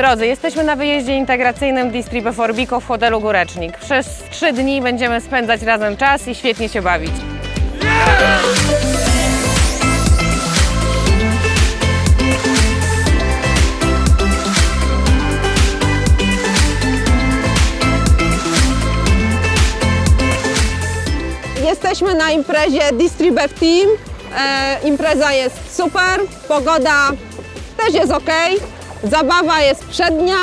Drodzy, jesteśmy na wyjeździe integracyjnym Distrib Forbico w hotelu Górecznik. Przez trzy dni będziemy spędzać razem czas i świetnie się bawić. Jesteśmy na imprezie Distribev Team. E, impreza jest super, pogoda też jest ok, zabawa jest przednia,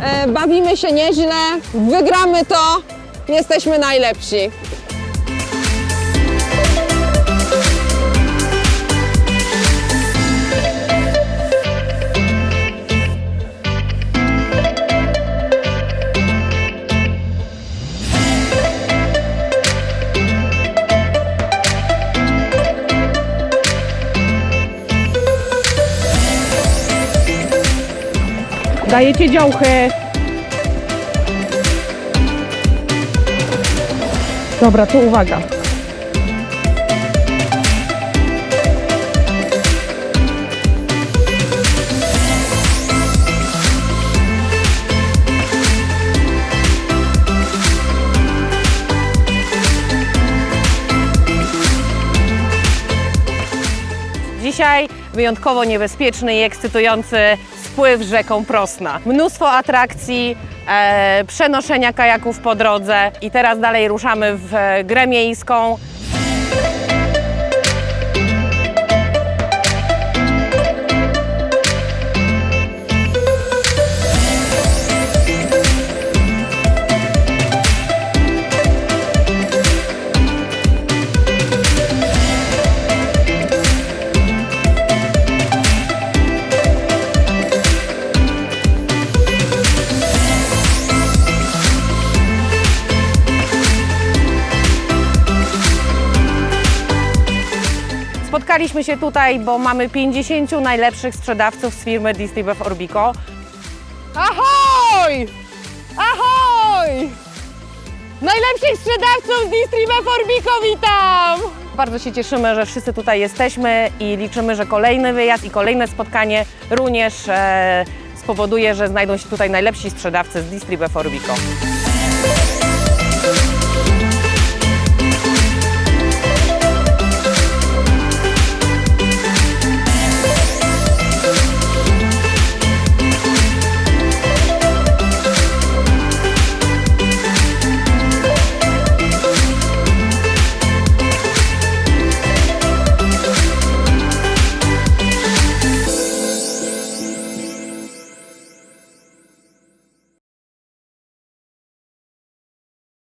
e, bawimy się nieźle, wygramy to, jesteśmy najlepsi. Dajecie działkę. Dobra, to uwaga. Dzisiaj wyjątkowo niebezpieczny i ekscytujący spływ rzeką Prosna. Mnóstwo atrakcji, e, przenoszenia kajaków po drodze i teraz dalej ruszamy w e, grę miejską. Spotkaliśmy się tutaj, bo mamy 50 najlepszych sprzedawców z firmy Distributive Orbico. Ahoj! Ahoj! Najlepszych sprzedawców Distributive Orbico witam! Bardzo się cieszymy, że wszyscy tutaj jesteśmy i liczymy, że kolejny wyjazd i kolejne spotkanie również e, spowoduje, że znajdą się tutaj najlepsi sprzedawcy z Distributive Orbico.